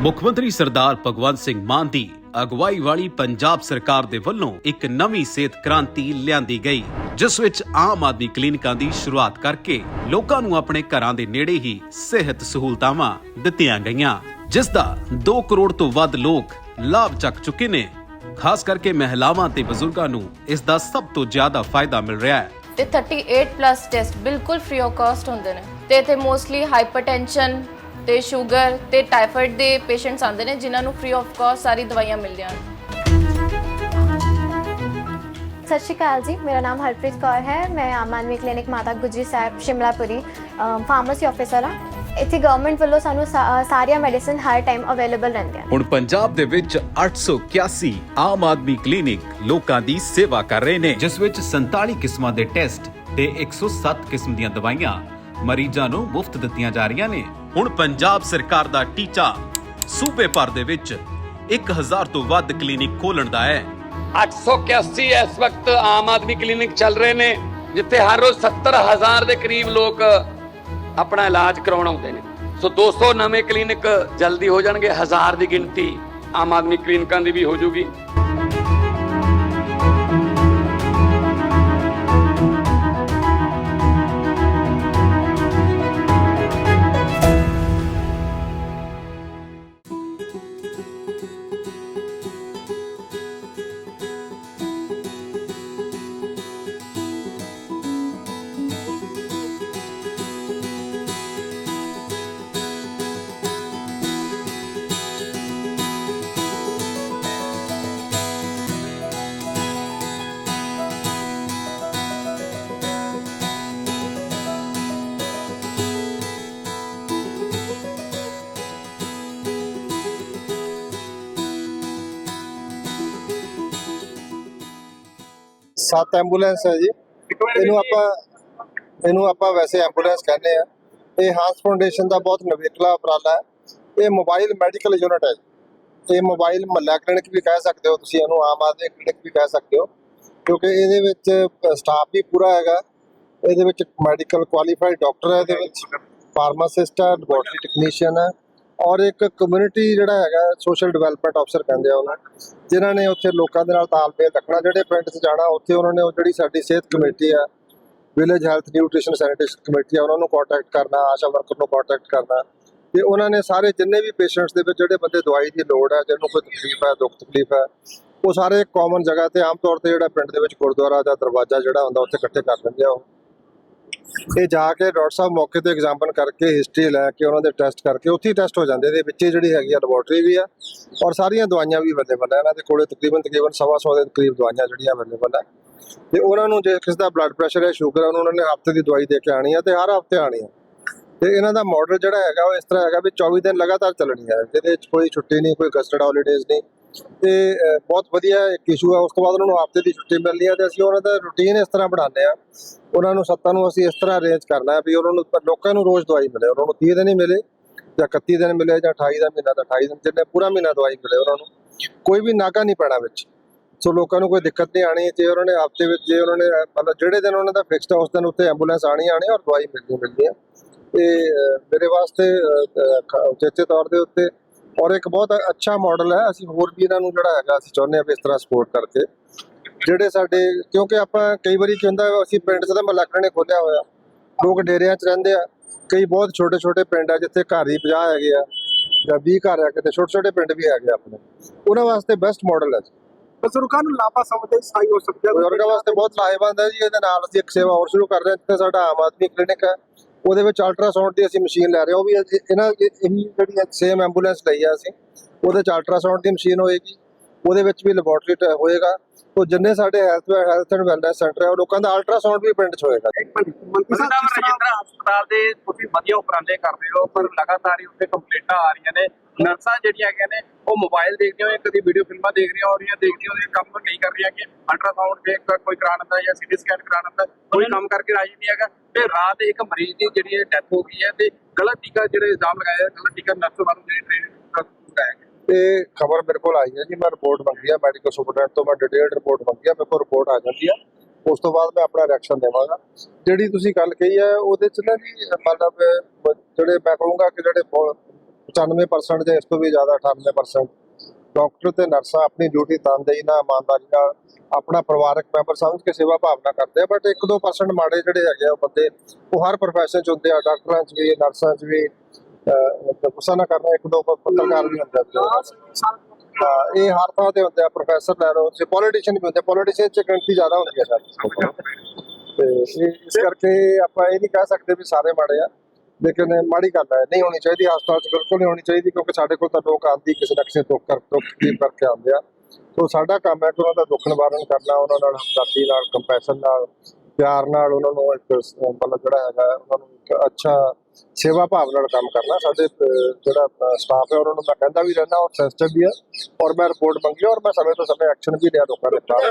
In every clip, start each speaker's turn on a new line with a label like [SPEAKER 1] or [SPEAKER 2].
[SPEAKER 1] ਮੁੱਖ ਮੰਤਰੀ ਸਰਦਾਰ ਭਗਵੰਤ ਸਿੰਘ ਮਾਨ ਦੀ ਅਗਵਾਈ ਵਾਲੀ ਪੰਜਾਬ ਸਰਕਾਰ ਦੇ ਵੱਲੋਂ ਇੱਕ ਨਵੀਂ ਸਿਹਤ ਕ੍ਰਾਂਤੀ ਲਿਆਂਦੀ ਗਈ, ਜਿਸ ਵਿੱਚ ਆਮ ਆਦਮੀ ਕਲੀਨਿਕਾਂ ਦੀ ਸ਼ੁਰੂਆਤ ਕਰਕੇ ਲੋਕਾਂ ਨੂੰ ਆਪਣੇ ਘਰਾਂ ਦੇ ਨੇੜੇ ਹੀ ਸਿਹਤ ਸਹੂਲਤਾਵਾਂ ਦਿੱਤੀਆਂ ਗਈਆਂ, ਜਿਸ ਦਾ 2 ਕਰੋੜ ਤੋਂ ਵੱਧ ਲੋਕ ਲਾਭ ਚੱਕ ਚੁੱਕੇ ਨੇ। ਖਾਸ ਕਰਕੇ ਮਹਿਲਾਵਾਂ ਤੇ ਬਜ਼ੁਰਗਾਂ ਨੂੰ ਇਸ ਦਾ ਸਭ ਤੋਂ ਜ਼ਿਆਦਾ ਫਾਇਦਾ ਮਿਲ ਰਿਹਾ ਹੈ।
[SPEAKER 2] ਤੇ 38 ਪਲੱਸ ਟੈਸਟ ਬਿਲਕੁਲ ਫ੍ਰੀ ਆਫ ਕਾਸਟ ਹੁੰਦੇ ਨੇ। ਤੇ ਇੱਥੇ ਮੋਸਟਲੀ ਹਾਈਪਰਟੈਂਸ਼ਨ ਤੇ ਸ਼ੂਗਰ ਤੇ ਟਾਈਫਾਇਡ ਦੇ ਪੇਸ਼ੈਂਟਸ ਆਉਂਦੇ ਨੇ ਜਿਨ੍ਹਾਂ ਨੂੰ ਫ੍ਰੀ ਆਫ ਕਾਸਟ ਸਾਰੀ ਦਵਾਈਆਂ ਮਿਲਦੀਆਂ ਨੇ
[SPEAKER 3] ਸਤਿ ਸ਼੍ਰੀ ਅਕਾਲ ਜੀ ਮੇਰਾ ਨਾਮ ਹਰਪ੍ਰੀਤ ਕੌਰ ਹੈ। ਮੈਂ Aam Aadmi clinic Mata Gujri Sahib Shimlapuri pharmacy officer ਹਾਂ। ਇੱਥੇ ਗਵਰਨਮੈਂਟ ਵੱਲੋਂ ਸਾਨੂੰ ਸਾਰੀਆਂ ਮੈਡੀਸਿਨ ਹਰ ਟਾਈਮ ਅਵੇਲੇਬਲ ਰਹਿੰਦੀਆਂ
[SPEAKER 1] ਹੁਣ ਪੰਜਾਬ ਦੇ ਵਿੱਚ 881 ਆਮ ਆਦਮੀ ਕਲੀਨਿਕ ਲੋਕਾਂ ਦੀ ਸੇਵਾ ਕਰ ਰਹੇ ਨੇ। ਜਿਸ ਵਿੱਚ 47 ਕਿਸਮਾਂ ਦੇ ਟੈਸਟ ਤੇ 107 ਕਿਸਮ ਦੀਆਂ ਦਵਾਈਆਂ ਮਰੀਜ਼ਾਂ ਨੂੰ ਮੁਫਤ ਦਿੱਤੀਆਂ ਜਾ ਰਹੀਆਂ ਨੇ। ਹੁਣ ਪੰਜਾਬ ਸਰਕਾਰ ਦਾ ਟੀਚਾ ਸੂਬੇ ਭਰ ਦੇ ਵਿੱਚ 1000 ਤੋਂ ਵੱਧ ਕਲੀਨਿਕ ਖੋਲਣ ਦਾ ਹੈ।
[SPEAKER 4] 881 ਇਸ ਵਕਤ ਆਮ ਆਦਮੀ ਕਲੀਨਿਕ ਚੱਲ ਰਹੇ ਨੇ, ਜਿੱਥੇ ਹਰ ਰੋਜ਼ 70000 ਦੇ ਕਰੀਬ ਲੋਕ ਆਪਣਾ ਇਲਾਜ ਕਰਾਉਣ ਆਉਂਦੇ ਨੇ। ਸੋ 200 ਨਵੇਂ ਕਲੀਨਿਕ ਜਲਦੀ ਹੋ ਜਾਣਗੇ, ਹਜ਼ਾਰ ਦੀ ਗਿਣਤੀ ਆਮ ਆਦਮੀ ਕਲੀਨਿਕਾਂ ਦੀ ਵੀ ਹੋ ਜੂਗੀ
[SPEAKER 5] ਸੱਤ ਐਂਬੂਲੈਂਸ ਹੈ ਜੀ। ਇਹਨੂੰ ਆਪਾਂ ਇਹਨੂੰ ਆਪਾਂ ਵੈਸੇ ਐਂਬੂਲੈਂਸ ਕਹਿੰਦੇ ਆ। ਇਹ ਹਾਂਸ ਫਾਊਂਡੇਸ਼ਨ ਦਾ ਬਹੁਤ ਨਵੇਕਲਾ ਉਪਰਾਲਾ ਹੈ। ਇਹ ਮੋਬਾਈਲ ਮੈਡੀਕਲ ਯੂਨਿਟ ਹੈ ਇਹ ਮੋਬਾਈਲ ਮਹੱਲਾ ਕਲੀਨਿਕ ਵੀ ਕਹਿ ਸਕਦੇ ਹੋ ਤੁਸੀਂ, ਇਹਨੂੰ ਆਮ ਆਦਮੀ ਕਲੀਨਿਕ ਵੀ ਕਹਿ ਸਕਦੇ ਹੋ। ਕਿਉਂਕਿ ਇਹਦੇ ਵਿੱਚ ਸਟਾਫ ਵੀ ਪੂਰਾ ਹੈਗਾ। ਇਹਦੇ ਵਿੱਚ ਮੈਡੀਕਲ ਕੁਆਲੀਫਾਈਡ ਡਾਕਟਰ ਹੈ ਇਹਦੇ ਵਿੱਚ। ਫਾਰਮਾਸਿਸਟ ਹੈ ਲੈਬੋਰਟਰੀ ਟੈਕਨੀਸ਼ੀਅਨ ਹੈ। ਔਰ ਇੱਕ ਕਮਿਊਨਿਟੀ ਜਿਹੜਾ ਹੈਗਾ ਸੋਸ਼ਲ ਡਿਵੈਲਪਮੈਂਟ ਅਫਸਰ ਕਹਿੰਦੇ ਆ ਉਹਨਾਂ, ਜਿਨ੍ਹਾਂ ਨੇ ਉੱਥੇ ਲੋਕਾਂ ਦੇ ਨਾਲ ਤਾਲਮੇਲ ਰੱਖਣਾ, ਜਿਹੜੇ ਪਿੰਡ 'ਚ ਜਾਣਾ, ਉੱਥੇ ਉਹਨਾਂ ਨੇ ਉਹ ਜਿਹੜੀ ਸਾਡੀ ਸਿਹਤ ਕਮੇਟੀ ਆ village health nutrition sanitation committee ਆ, ਉਹਨਾਂ ਨੂੰ ਕੰਟੈਕਟ ਕਰਨਾ, ਆਸ਼ਾ ਵਰਕਰ ਨੂੰ ਕੰਟੈਕਟ ਕਰਨਾ, ਤੇ ਉਹਨਾਂ ਨੇ ਸਾਰੇ ਜਿੰਨੇ ਵੀ ਪੇਸ਼ੈਂਟਸ ਦੇ ਵਿੱਚ ਜਿਹੜੇ ਬੰਦੇ ਦਵਾਈ ਦੀ ਲੋੜ ਹੈ, ਜਿਹਨੂੰ ਕੋਈ ਤਕਲੀਫ ਹੈ, ਦੁੱਖ ਤਕਲੀਫ ਹੈ, ਉਹ ਸਾਰੇ ਇੱਕ ਕਾਮਨ ਜਗ੍ਹਾ ਤੇ ਆਮ ਤੌਰ ਤੇ ਜਿਹੜਾ ਪਿੰਡ ਦੇ ਵਿੱਚ ਗੁਰਦੁਆਰਾ ਦਾ ਦਰਵਾਜ਼ਾ ਜਿਹੜਾ ਹੁੰਦਾ, ਉੱਥੇ ਇਕੱਠੇ ਕਰ ਲੈਂਦੇ ਆ ਉਹ। ਇਹ ਜਾ ਕੇ ਡਾਕਟਰ ਸਾਹਿਬ ਮੌਕੇ ਤੇ ਐਗਜ਼ਾਮਪਲ ਕਰਕੇ ਹਿਸਟਰੀ ਲੈ ਕੇ ਉਹਨਾਂ ਦੇ ਟੈਸਟ ਕਰਕੇ ਉੱਥੇ ਹੀ ਟੈਸਟ ਹੋ ਜਾਂਦੇ ਇਹਦੇ ਵਿੱਚ ਹੀ ਜਿਹੜੀ ਹੈਗੀ ਆ ਲੈਬੋਰਟਰੀ ਵੀ ਆ ਔਰ ਸਾਰੀਆਂ ਦਵਾਈਆਂ ਵੀ ਅਵੇਲੇਬਲ ਹੈ ਇਹਨਾਂ ਦੇ ਕੋਲੇ ਤਕਰੀਬਨ ਤਕਰੀਬਨ ਸਵਾ ਸੌ ਦੇ ਕਰੀਬ ਦਵਾਈਆਂ ਜਿਹੜੀਆਂ ਅਵੇਲੇਬਲ ਹੈ ਤੇ ਉਹਨਾਂ ਨੂੰ ਜੇ ਕਿਸ ਦਾ ਬਲੱਡ ਪ੍ਰੈਸ਼ਰ ਹੈ ਸ਼ੂਗਰ ਹੈ ਉਹਨੂੰ ਉਹਨਾਂ ਨੇ ਹਫ਼ਤੇ ਦੀ ਦਵਾਈ ਦੇ ਕੇ ਆਣੀ ਆ ਤੇ ਹਰ ਹਫ਼ਤੇ ਆਣੀ ਹੈ ਤੇ ਇਹਨਾਂ ਦਾ ਮਾਡਲ ਜਿਹੜਾ ਹੈਗਾ ਉਹ ਇਸ ਤਰ੍ਹਾਂ ਹੈਗਾ ਵੀ 24 ਦਿਨ ਲਗਾਤਾਰ ਚੱਲਣੀ ਹੈ ਜਿਹਦੇ ਵਿੱਚ ਕੋਈ ਛੁੱਟੀ ਨਹੀਂ, ਕੋਈ ਗਸਟਡ ਹੌਲੀਡੇਜ਼ ਨਹੀਂ। ਤੇ ਬਹੁਤ ਵਧੀਆ ਇੱਕ ਇਸ਼ੂ ਹੈ। ਉਸ ਤੋਂ ਬਾਅਦ ਉਹਨਾਂ ਨੂੰ ਹਫ਼ਤੇ ਦੀ ਛੁੱਟੀ ਮਿਲਣੀ ਹੈ ਤੇ ਅਸੀਂ ਉਹਨਾਂ ਦਾ ਰੁਟੀਨ ਇਸ ਤਰ੍ਹਾਂ ਬਣਾਉਂਦੇ ਆ ਉਹਨਾਂ ਨੂੰ ਸੱਤਾਂ ਨੂੰ ਅਸੀਂ ਇਸ ਤਰ੍ਹਾਂ ਅਰੇਂਜ ਕਰਨਾ ਹੈ ਵੀ ਉਹਨਾਂ ਨੂੰ ਲੋਕਾਂ ਨੂੰ ਰੋਜ਼ ਦਵਾਈ ਮਿਲੇ। ਉਹਨਾਂ ਨੂੰ 30 ਦਿਨ ਹੀ ਮਿਲੇ ਜਾਂ 31 ਦਿਨ ਮਿਲੇ ਜਾਂ 28 ਦਾ ਮਹੀਨਾ ਤਾਂ 28 ਦਿਨ ਜਿੰਨੇ ਪੂਰਾ ਮਹੀਨਾ ਦਵਾਈ ਮਿਲੇ ਉਹਨਾਂ ਨੂੰ। ਕੋਈ ਵੀ ਨਾਗਾ ਨਹੀਂ ਪੈਣਾ ਵਿੱਚ। ਸੋ ਲੋਕਾਂ ਨੂੰ ਕੋਈ ਦਿੱਕਤ ਨਹੀਂ ਆਣੀ ਜੇ ਉਹਨਾਂ ਨੇ ਹਫ਼ਤੇ ਵਿੱਚ ਜੇ ਉਹਨਾਂ ਨੇ ਮਤਲਬ ਜਿਹੜੇ ਦਿਨ ਉਹਨਾਂ ਦਾ ਫਿਕਸਡ ਹੈ ਉਸ ਦਿਨ ਉੱਤੇ ਐਂਬੂਲੈਂਸ ਆਣੀ ਆਣੀ ਔਰ ਦਵਾਈ ਮਿਲਣੀ ਮਿਲਣੀ ਹੈ। ਤੇ ਮੇਰੇ ਵਾਸਤੇ ਅਹ, ਤੌਰ ਦੇ ਉੱਤੇ ਔਰ ਇੱਕ ਬਹੁਤ ਅੱਛਾ ਮਾਡਲ ਹੈ। ਅਸੀਂ ਹੋਰ ਵੀ ਇਹਨਾਂ ਨੂੰ ਜਿਹੜਾ ਹੈਗਾ ਅਸੀਂ ਚਾਹੁੰਦੇ ਵੀ ਇਸ ਤਰ੍ਹਾਂ ਸਪੋਰਟ ਕਰਕੇ। ਜਿਹੜੇ ਸਾਡੇ ਕਿਉਂਕਿ ਆਪਾਂ ਕਈ ਵਾਰੀ ਕੀ ਹੁੰਦਾ ਅਸੀਂ ਪਿੰਡ 'ਚ ਤਾਂ ਮਹੱਲਾ ਨੇ ਖੋਲਿਆ ਹੋਇਆ। ਲੋਕ ਡੇਰਿਆਂ 'ਚ ਰਹਿੰਦੇ ਆ। ਕਈ ਬਹੁਤ ਛੋਟੇ ਛੋਟੇ ਪਿੰਡ ਆ ਜਿੱਥੇ ਘਰ ਹੀ 50 ਹੈਗੇ ਆ ਜਾਂ 20 ਘਰ ਆ ਕਿਤੇ ਛੋਟੇ ਛੋਟੇ ਪਿੰਡ ਵੀ ਹੈਗੇ ਆ ਆਪਣੇ। ਉਹਨਾਂ ਵਾਸਤੇ ਬੈਸਟ ਮਾਡਲ ਹੈ।
[SPEAKER 6] ਬਜ਼ੁਰਗਾਂ ਨੂੰ ਲਾਭਾ ਸਮਝਦੇ ਸਹਾਈ ਹੋ ਸਕਦੇ।
[SPEAKER 5] ਬਜ਼ੁਰਗਾਂ ਵਾਸਤੇ ਬਹੁਤ ਲਾਹੇਵੰਦ ਹੈ ਜੀ। ਇਹਦੇ ਨਾਲ ਅਸੀਂ ਇੱਕ ਸੇਵਾ ਹੋਰ ਸ਼ੁਰੂ ਕਰ ਰਹੇ ਹਾਂ ਜਿੱਥੇ ਸਾਡਾ ਆਮ ਆਦਮੀ ਕਲੀਨਿਕ ਹੈ। ਉਹਦੇ ਵਿੱਚ ਅਲਟਰਾਸਾਊਂਡ ਦੀ ਅਸੀਂ ਮਸ਼ੀਨ ਲੈ ਰਹੇ ਹਾਂ। ਉਹ ਵੀ ਇਹ- ਇਹਨਾਂ ਇਹੀ ਜਿਹੜੀ ਸੇਮ ਐਂਬੂਲੈਂਸ ਲਈ ਆ ਅਸੀਂ। ਉਹਦੇ ਚ ਅਲਟਰਾਸਾਊਂਡ ਦੀ ਮਸ਼ੀਨ ਹੋਏਗੀ। ਉਹਦੇ ਵਿੱਚ ਵੀ ਲੈਬੋਰਟਰੀ ਹੋਏਗਾ। ਉਹ ਜਿੰਨੇ ਸਾਡੇ health health and wellness centre ਹੈ ਉਹ ਲੋਕਾਂ ਦਾ ਅਲਟਰਾਸਾਊਂਡ ਵੀ ਪਿੰਡ 'ਚ ਹੋਏਗਾ।
[SPEAKER 6] ਤਰ੍ਹਾਂ
[SPEAKER 7] ਰਜਿੰਦਰਾ ਹਸਪਤਾਲ ਦੇ ਤੁਸੀਂ ਵਧੀਆ ਉਪਰਾਲੇ ਕਰ ਰਹੇ ਹੋ ਪਰ ਲਗਾਤਾਰ ਹੀ ਉੱਥੇ ਕੰਪਲੇਂਟਾਂ ਆ ਰਹੀਆਂ ਨੇ। ਨਰਸਾਂ ਜਿਹੜੀਆਂ ਨੇ ਉਹ ਮੋਬਾਈਲ ਦੇਖਦੀਆਂ ਹੋਈਆਂ ਕਦੀ ਵੀਡੀਓ ਫਿਲਮਾਂ ਦੇਖ ਰਹੀਆਂ ਹੋ ਰਹੀਆਂ ਦੇਖਦੀਆਂ ਹੋਈਆਂ ਕੰਮ ਨਹੀਂ ਕਰ ਰਹੀਆਂ ਕਿ ਅਲਟਰਾਸਾਊਂਡ ਦੇਖ ਕੇ ਕੋਈ ਕਰਾ ਲੈਂਦਾ ਜਾਂ ਸੀਟੀ ਸਕੈਨ ਕਰਾ ਲੈਂਦਾ ਕੋਈ ਕੰਮ ਕਰਕੇ ਰਾਜੀ ਨਹੀਂ ਹੈਗਾ ਤੇ ਰਾਤ ਇੱਕ ਮਰੀਜ਼ ਦੀ ਜਿਹੜੀ ਡੈਥ ਹੋ ਗਈ ਹੈ ਤੇ ਗਲਤ ਟੀਕਾ ਜਿਹੜੇ ਇਲਜ਼ਾਮ ਲਗਾਏ ਆ, ਗਲਤ ਟੀਕਾ ਨਰਸ ਵੱਲੋਂ ਜਿਹੜੀ ਟ੍ਰੇਨਿੰਗ ਲਗਾਇਆ ਗਿਆ।
[SPEAKER 5] ਇਹ ਖਬਰ ਮੇਰੇ ਕੋਲ ਆਈ ਹੈ ਜੀ ਮੈਂ ਰਿਪੋਰਟ ਮੰਗੀ ਹੈ ਮੈਡੀਕਲ ਸੁਪਰਡੈਂਟ ਤੋਂ ਮੈਂ ਡਿਟੇਲਡ ਰਿਪੋਰਟ ਮੰਗੀ ਹੈ ਮੇਰੇ ਕੋਲ ਰਿਪੋਰਟ ਆ ਜਾਂਦੀ ਹੈ ਉਸ ਤੋਂ ਬਾਅਦ ਮੈਂ ਆਪਣਾ ਰਿਐਕਸ਼ਨ ਦੇਵਾਂਗਾ। ਜਿਹੜੀ ਤੁਸੀਂ ਗੱਲ ਕਹੀ ਹੈ ਉਹਦੇ ਚ ਨਾ ਜੀ ਮਤਲਬ ਜਿਹੜੇ ਮੈਂ ਕਹੂੰਗਾ ਕਿ ਜਿਹੜੇ 95% ਜਾਂ ਇਸ ਤੋਂ ਵੀ ਜ਼ਿਆਦਾ 98% ਡਾਕਟਰ ਤੇ ਨਰਸਾਂ ਆਪਣੀ ਡਿਊਟੀ ਤਨਦੇਹੀ ਨਾਲ, ਇਮਾਨਦਾਰੀ ਨਾਲ ਆਪਣਾ ਪਰਿਵਾਰਕ ਮੈਂਬਰ ਸਮਝ ਕੇ ਸੇਵਾ ਭਾਵਨਾ ਕਰਦੇ ਆ ਬਟ 1-2% ਮਾੜੇ ਜਿਹੜੇ ਹੈਗੇ ਆ ਬੰਦੇ, ਉਹ ਹਰ profession ਚ ਹੁੰਦੇ ਆ, ਡਾਕਟਰਾਂ ਚ ਵੀ, ਨਰਸਾਂ ਚ ਵੀ ਗੁੱਸਾ ਨਾ ਕਰਨਾ ਇੱਕ ਦੋ ਪੱਤਰਕਾਰ ਵੀ ਹੁੰਦੇ ਆ। ਇਹ ਹਰ ਥਾਂ ਤੇ ਹੁੰਦੇ ਆ ਪ੍ਰੋਫੈਸਰ ਲੈ ਲਓ ਤੇ ਪੋਲੀਟੀਸ਼ੀਅਨ ਵੀ ਹੁੰਦੇ ਪੋਲੀਟੀਸ਼ੀਅਨ ਚ ਗਿਣਤੀ ਜ਼ਿਆਦਾ ਹੁੰਦੀ ਹੈ ਸਰ। ਤੇ ਇਸ ਕਰਕੇ ਆਪਾਂ ਇਹ ਨਹੀਂ ਕਹਿ ਸਕਦੇ ਵੀ ਸਾਰੇ ਮਾੜੇ ਆ। ਲੇਕਿਨ ਮਾੜੀ ਗੱਲ ਹੈ, ਨਹੀਂ ਹੋਣੀ ਚਾਹੀਦੀ, ਹਸਪਤਾਲ ਚ ਬਿਲਕੁਲ ਨਹੀਂ ਹੋਣੀ ਚਾਹੀਦੀ, ਕਿਉਂਕਿ ਸਾਡੇ ਕੋਲ ਤਾਂ ਲੋਕ ਆਂਦੀ ਕਿਸੇ ਨਾ ਕਿਸੇ ਦੁੱਖ ਕਰ, ਦੁੱਖ ਤਕਲੀਫ ਕਰਕੇ ਆਉਂਦੇ ਆ। ਸੋ ਸਾਡਾ ਕੰਮ ਹੈ ਕਿ ਉਹਨਾਂ ਦਾ ਦੁੱਖ ਨਿਵਾਰਨ ਕਰਨਾ, ਉਹਨਾਂ ਨਾਲ ਹਮਦਰਦੀ ਨਾਲ ਕੰਪੈਸ਼ਨ ਨਾਲ, ਪਿਆਰ ਨਾਲ ਉਹਨਾਂ ਨੂੰ ਇੱਕ, ਮਤਲਬ ਜਿਹੜਾ ਹੈਗਾ, ਉਹਨਾਂ ਨੂੰ ਇੱਕ ਅੱਛਾ ਸੇਵਾ ਭਾਵ ਨਾਲ ਕੰਮ ਕਰਨਾ ਸਾਡੇ ਜਿਹੜਾ ਸਟਾਫ ਹੈ ਉਹਨਾਂ ਨੂੰ ਮੈਂ ਕਹਿੰਦਾ ਵੀ ਰਹਿਣਾ ਔਰ ਸੈਂਸਿਟਿਵ ਵੀ ਹੈ ਔਰ ਮੈਂ ਰਿਪੋਰਟ ਮੰਗੀ ਔਰ ਮੈਂ ਸਮੇਂ ਤੋਂ ਸਮੇਂ ਐਕਸ਼ਨ ਵੀ ਲਿਆ ਲੋਕਾਂ ਦੇ ਖਿਲਾਫ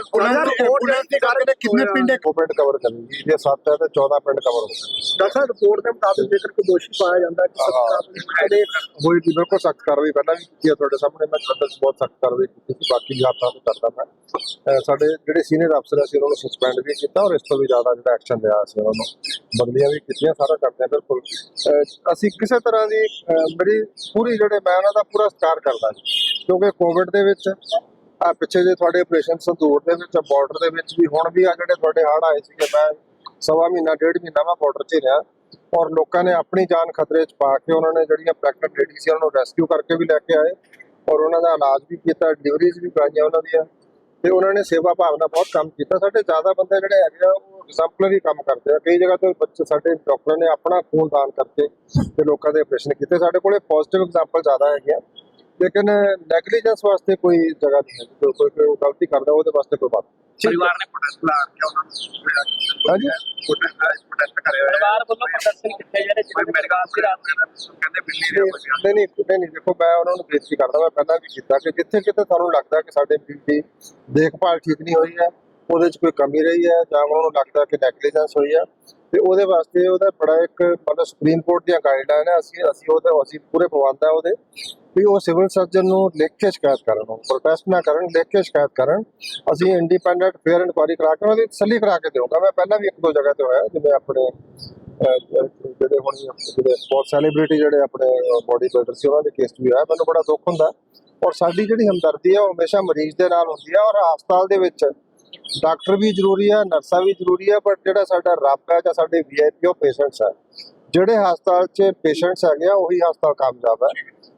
[SPEAKER 6] ਐਂਬੂਲੈਂਸ ਦੇ ਕਾਰਨ ਕਿੰਨੇ ਪਿੰਡ
[SPEAKER 5] ਉਹ ਪਿੰਡ ਕਵਰ ਕਰਨਗੀ ਜੇ 7 ਹੈ ਤੇ 14 ਪਿੰਡ ਕਵਰ ਹੋ ਗਏ
[SPEAKER 6] ਡਾਕਟਰ ਸਾਹਿਬ ਰਿਪੋਰਟ ਦੇ ਮੁਤਾਬਿਕ ਜੇਕਰ ਕੋਈ ਦੋਸ਼ੀ ਪਾਇਆ ਜਾਂਦਾ ਕਿ ਸਰਕਾਰ ਦੇ
[SPEAKER 5] ਹੋਈ ਦੀ ਬਿਲਕੁਲ ਸਖਤ ਕਾਰਵਾਈ ਪਹਿਲਾਂ ਵੀ ਕੀਤੀ ਹੈ ਤੁਹਾਡੇ ਸਾਹਮਣੇ ਮੈਂ 'ਚ ਬਹੁਤ ਸਖਤ ਕਾਰਵਾਈ ਕੀਤੀ ਸੀ ਬਾਕੀ ਜਾਤਾਂ ਤੋਂ ਕਰਦਾ ਮੈਂ। ਸਾਡੇ ਜਿਹੜੇ ਸੀਨੀਅਰ ਅਫਸਰ ਸੀ ਉਹਨਾਂ ਨੂੰ ਸਸਪੈਂਡ ਵੀ ਕੀਤਾ ਔਰ ਇਸ ਤੋਂ ਵੀ ਜ਼ਿਆਦਾ ਜਿਹੜਾ ਐਕਸ਼ਨ ਲਿਆ ਸੀ ਉਹਨਾਂ ਨੂੰ ਬਦਲੀਆਂ ਵੀ ਕੀਤੀਆਂ ਸਾਰਾ ਕਰਦੇ ਆ ਬਿਲਕੁਲ। ਅਸੀਂ ਕਿਸੇ ਤਰ੍ਹਾਂ ਦੀ ਮੇਰੀ ਪੂਰੀ ਜਿਹੜੇ ਮੈਂ ਉਹਨਾਂ ਦਾ ਪੂਰਾ ਸਤਿਕਾਰ ਕਰਦਾ ਕਿਉਂਕਿ ਕੋਵਿਡ ਦੇ ਵਿੱਚ ਆ ਪਿੱਛੇ ਜੇ ਤੁਹਾਡੇ ਆਪਰੇਸ਼ਨ ਸੰਦੂਰ ਦੇ ਵਿੱਚ ਬਾਰਡਰ ਦੇ ਵਿੱਚ ਵੀ ਹੁਣ ਵੀ ਆ ਜਿਹੜੇ ਤੁਹਾਡੇ ਹੜ੍ਹ ਆਏ ਸੀਗੇ, ਮੈਂ ਸਵਾ ਮਹੀਨਾ, ਡੇਢ ਮਹੀਨਾ ਮੈਂ ਬਾਰਡਰ 'ਚ ਹੀ ਰਿਹਾ। ਔਰ ਲੋਕਾਂ ਨੇ ਆਪਣੀ ਜਾਨ ਖਤਰੇ 'ਚ ਪਾ ਕੇ ਉਹਨਾਂ ਨੇ ਜਿਹੜੀਆਂ ਪ੍ਰੈਗਨੈਂਟ ਲੇਡੀਜ਼ ਸੀ, ਉਹਨਾਂ ਨੂੰ ਰੈਸਕਿਊ ਕਰਕੇ ਵੀ ਲੈ ਕੇ ਆਏ। ਔਰ ਉਹਨਾਂ ਦਾ ਇਲਾਜ ਵੀ ਕੀਤਾ ਡਿਲੀਵਰੀਜ਼ ਵੀ ਕਰਾਈਆਂ ਉਹਨਾਂ ਦੀਆਂ। ਤੇ ਉਹਨਾਂ ਨੇ ਸੇਵਾ ਭਾਵਨਾ ਬਹੁਤ ਕੰਮ ਕੀਤਾ। ਸਾਡੇ ਜ਼ਿਆਦਾ ਬੰਦੇ ਜਿਹੜੇ ਹੈਗੇ ਆ, ਉਹ ਐਗਜ਼ਾਮਪਲਰੀ ਕੰਮ ਕਰਦੇ ਆ। ਕਈ ਜਗ੍ਹਾ ਤੇ ਬੱਚੇ ਸਾਡੇ ਡਾਕਟਰਾਂ ਨੇ ਆਪਣਾ ਖੂਨ ਦਾਨ ਕਰਕੇ ਤੇ ਲੋਕਾਂ ਦੇ ਆਪਰੇਸ਼ਨ ਕੀਤੇ। ਸਾਡੇ ਕੋਲੇ ਪੋਜ਼ਿਟਿਵ ਐਗਜ਼ਾਮਪਲ ਜ਼ਿਆਦਾ ਹੈਗੇ ਆ। ਲੇਕਿਨ ਨੈਗਲੀਜੈਂਸ ਵਾਸਤੇ ਕੋਈ ਜਗ੍ਹਾ ਨਹੀਂ ਹੈ ਕੋਈ ਕੋਈ ਕੋਈ ਗਲਤੀ ਕਰਦਾ ਉਹਦੇ ਵਾਸਤੇ ਕੋਈ ਬਾਤ ਨਹੀਂ।
[SPEAKER 7] ਪਰਿਵਾਰ ਨੇ ਪ੍ਰੋਟੈਸਟ ਲਾ ਕੇ ਉਹਨਾਂ ਨੂੰ।
[SPEAKER 5] ਹਾਂਜੀ?
[SPEAKER 7] ਪ੍ਰੋਟੈਸਟ ਪ੍ਰੋਟੈਸਟ ਕਰੇ ਹੋਏ ਪਰਿਵਾਰ ਵੱਲੋਂ ਪ੍ਰਦਰਸ਼ਨ ਕੀਤੇ ਜਿਹੜੇ ਜਿਵੇਂ ਮੇਰੇ ਗਾਲ ਦੀ ਰਾਤ ਕਹਿੰਦੇ ਬਿੱਲੀ ਦੇ
[SPEAKER 5] ਨਹੀਂ ਨਹੀਂ ਨਹੀਂ ਨਹੀਂ ਦੇਖੋ ਮੈਂ ਉਹਨਾਂ ਨੂੰ ਬੇਨਤੀ ਕਰਦਾ ਮੈਂ ਪਹਿਲਾਂ ਵੀ ਕੀਤਾ ਕਿ ਜਿੱਥੇ ਕਿਤੇ ਤੁਹਾਨੂੰ ਲੱਗਦਾ ਕਿ ਸਾਡੇ ਬਿੱਲ ਦੀ ਦੇਖਭਾਲ ਠੀਕ ਨਹੀਂ ਹੋਈ ਹੈ ਉਹਦੇ 'ਚ ਕੋਈ ਕਮੀ ਰਹੀ ਹੈ ਜਾਂ ਉਹਨਾਂ ਨੂੰ ਲੱਗਦਾ ਕਿ ਨੈਗਲੀਜੈਂਸ ਹੋਈ ਆ? ਤੇ ਉਹਦੇ ਵਾਸਤੇ ਉਹਦਾ ਬੜਾ ਇੱਕ ਮਤਲਬ ਸੁਪਰੀਮ ਕੋਰਟ ਦੀਆਂ ਗਾਈਡਲਾਈਨ ਹੈ ਅਸੀਂ ਅਸੀਂ ਉਹਦੇ ਅਸੀਂ ਪੂਰੇ ਪਾਬੰਦ ਹੈ ਉਹਦੇ ਵੀ ਉਹ ਸਿਵਲ ਸਰਜਨ ਨੂੰ ਲਿਖ ਕੇ ਸ਼ਿਕਾਇਤ ਕਰਨ ਪ੍ਰੋਟੈਸਟ ਨਾ ਕਰਨ, ਲਿਖ ਕੇ ਸ਼ਿਕਾਇਤ ਕਰਨ। ਅਸੀਂ ਇੰਡੀਪੈਂਡੈਂਟ ਫੇਅਰ ਇਨਕੁਆਇਰੀ ਕਰਾ ਕੇ ਉਹਦੀ ਤਸੱਲੀ ਕਰਾ ਕੇ ਦੇਵਾਂਗਾ ਮੈਂ ਪਹਿਲਾਂ ਵੀ ਇੱਕ ਦੋ ਜਗ੍ਹਾ ਤੇ ਹੋਇਆ, ਜਿਵੇਂ ਆਪਣੇ ਜਿਹੜੇ ਹੁਣ ਜਿਹੜੇ ਬਹੁਤ ਸੈਲੀਬ੍ਰਿਟੀ ਜਿਹੜੇ ਆਪਣੇ ਬੋਡੀ ਬਿਲਡਰ ਸੀ, ਉਹਨਾਂ ਦੇ ਕੇਸ ਵੀ ਹੋਇਆ। ਮੈਨੂੰ ਬੜਾ ਦੁੱਖ ਹੁੰਦਾ। ਔਰ ਸਾਡੀ ਜਿਹੜੀ ਹਮਦਰਦੀ ਹੈ ਉਹ ਹਮੇਸ਼ਾ ਮਰੀਜ਼ ਦੇ ਨਾਲ ਹੁੰਦੀ ਹੈ ਔਰ ਹਸਪਤਾਲ ਦੇ ਵਿੱਚ ਡਾਕਟਰ ਵੀ ਜ਼ਰੂਰੀ ਹੈ ਨਰਸਾਂ ਵੀ ਜ਼ਰੂਰੀ ਹੈ ਪਰ ਜਿਹੜਾ ਸਾਡਾ ਰੱਬ ਹੈ ਜਾਂ ਸਾਡੇ ਵੀਆਈਪੀ ਉਹ ਪੇਸ਼ੈਂਟਸ ਹੈ ਜਿਹੜੇ ਹਸਪਤਾਲ 'ਚ ਪੇਸ਼ੈਂਟਸ ਹੈਗੇ ਆ, ਉਹੀ ਹਸਪਤਾਲ ਕਾਮਯਾਬ ਹੈ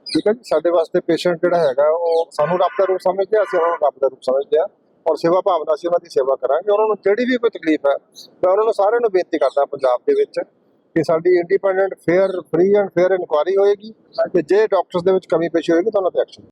[SPEAKER 5] ਠੀਕ ਹੈ ਜੀ? ਸਾਡੇ ਵਾਸਤੇ ਪੇਸ਼ੈਂਟ ਜਿਹੜਾ ਹੈਗਾ, ਉਹ ਸਾਨੂੰ ਰੱਬ ਦਾ ਰੂਪ ਸਮਝਦੇ ਆ, ਅਸੀਂ ਉਹਨਾਂ ਨੂੰ ਰੱਬ ਦਾ ਰੂਪ ਸਮਝਦੇ ਆ। ਔਰ ਸੇਵਾ ਭਾਵਨਾ ਅਸੀਂ ਉਹਨਾਂ ਦੀ ਸੇਵਾ ਕਰਾਂਗੇ। ਉਹਨਾਂ ਨੂੰ ਜਿਹੜੀ ਵੀ ਕੋਈ ਤਕਲੀਫ ਹੈ ਮੈਂ ਉਹਨਾਂ ਨੂੰ ਸਾਰਿਆਂ ਨੂੰ ਬੇਨਤੀ ਕਰਦਾ ਪੰਜਾਬ ਦੇ ਵਿੱਚ ਕਿ ਸਾਡੀ independent fair free and fair inquiry ਹੋਏਗੀ ਤੇ ਜੇ ਡਾਕਟਰਸ ਦੇ ਵਿੱਚ ਕਮੀ ਪੇਸ਼ੀ ਹੋਏਗੀ ਤਾਂ ਉਹਨਾਂ ਤੇ ਐਕਸ਼ਨ